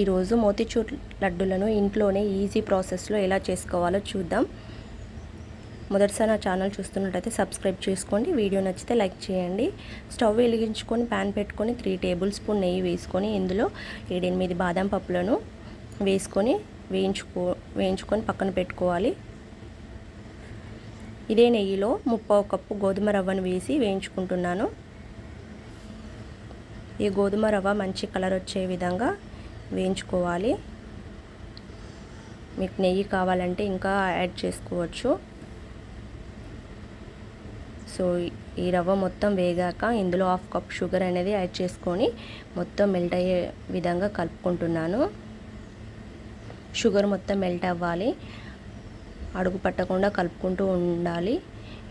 ఈరోజు మోతిచూర్ లడ్డులను ఇంట్లోనే ఈజీ ప్రాసెస్లో ఎలా చేసుకోవాలో చూద్దాం. మొదటిసారి నా ఛానల్ చూస్తున్నట్టయితే సబ్స్క్రైబ్ చేసుకోండి. వీడియో నచ్చితే లైక్ చేయండి. స్టవ్ వెలిగించుకొని ప్యాన్ పెట్టుకొని త్రీ టేబుల్ స్పూన్ నెయ్యి వేసుకొని ఇందులో ఏడెనిమిది బాదం పప్పులను వేసుకొని వేయించుకో వేయించుకొని పక్కన పెట్టుకోవాలి. ఇదే నెయ్యిలో ముప్పై కప్పు గోధుమ రవ్వను వేసి వేయించుకుంటున్నాను. ఈ గోధుమ రవ్వ మంచి కలర్ వచ్చే విధంగా వేయించుకోవాలి. మీకు నెయ్యి కావాలంటే ఇంకా యాడ్ చేసుకోవచ్చు. సో ఈ రవ్వ మొత్తం వేగాక ఇందులో హాఫ్ కప్ షుగర్ అనేది యాడ్ చేసుకొని మొత్తం మెల్ట్ అయ్యే విధంగా కలుపుకుంటున్నాను. షుగర్ మొత్తం మెల్ట్ అవ్వాలి. అడుగు పట్టకుండా కలుపుకుంటూ ఉండాలి.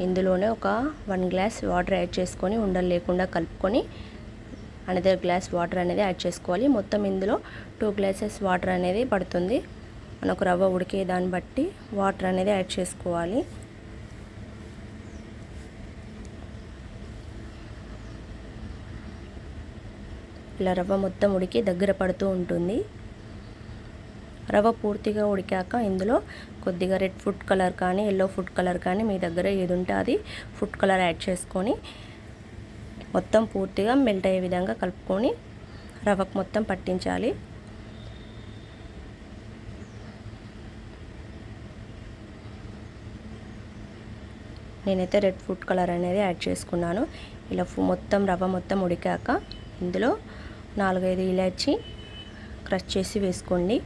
ఇందులోనే ఒక వన్ గ్లాస్ వాటర్ యాడ్ చేసుకొని ఉండలు లేకుండా కలుపుకొని అనదర్ గ్లాస్ వాటర్ అనేది యాడ్ చేసుకోవాలి. మొత్తం ఇందులో టూ గ్లాసెస్ వాటర్ అనేది పడుతుంది. మనకు రవ్వ ఉడికే దాన్ని బట్టి వాటర్ అనేది యాడ్ చేసుకోవాలి. ఇలా రవ్వ మొత్తం ఉడికి దగ్గర పడుతూ ఉంటుంది. రవ్వ పూర్తిగా ఉడికాక ఇందులో కొద్దిగా రెడ్ ఫుడ్ కలర్ కానీ ఎల్లో ఫుడ్ కలర్ కానీ మీ దగ్గర ఏది ఉంటే అది ఫుడ్ కలర్ యాడ్ చేసుకొని మొత్తం పూర్తిగా మెల్ట్ అయ్యే విధంగా కలుపుకొని రవ్వకు మొత్తం పట్టించాలి. నేనైతే రెడ్ ఫుడ్ కలర్ అనేది యాడ్ చేసుకున్నాను. ఇలా మొత్తం రవ్వ మొత్తం ఉడికాక ఇందులో నాలుగైదు ఇలాచి క్రష్ చేసి వేసుకోండి.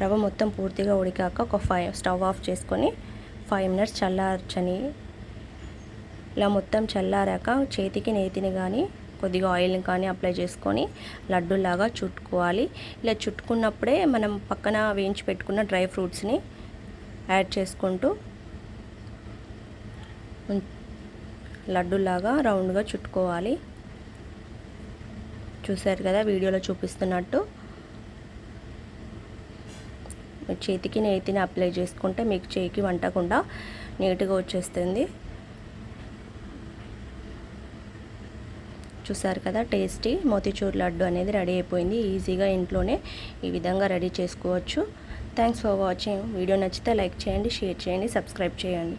రవ్వ మొత్తం పూర్తిగా ఉడికాక ఒక ఫైవ్ స్టవ్ ఆఫ్ చేసుకొని ఫైవ్ మినిట్స్ చల్లార్చని ఇలా మొత్తం చల్లారాక చేతికి నేతిని కానీ కొద్దిగా ఆయిల్ని కానీ అప్లై చేసుకొని లడ్డూలాగా చుట్టుకోవాలి. ఇలా చుట్టుకున్నప్పుడే మనం పక్కన వేయించి పెట్టుకున్న డ్రై ఫ్రూట్స్ని యాడ్ చేసుకుంటూ లడ్డూలాగా రౌండ్గా చుట్టుకోవాలి. చూసారు కదా వీడియోలో చూపిస్తున్నట్టు. చేతికి నేతిని అప్లై చేసుకుంటే మీకు చేయికి వంటకుండా నీట్గా వచ్చేస్తుంది. చూసారు కదా టేస్టీ మోతిచూర్ లడ్డు అనేది రెడీ అయిపోయింది. ఈజీగా ఇంట్లోనే ఈ విధంగా రెడీ చేసుకోవచ్చు. Thanks for watching. వీడియో నచ్చితే లైక్ చేయండి షేర్ చేయండి సబ్స్క్రైబ్ చేయండి.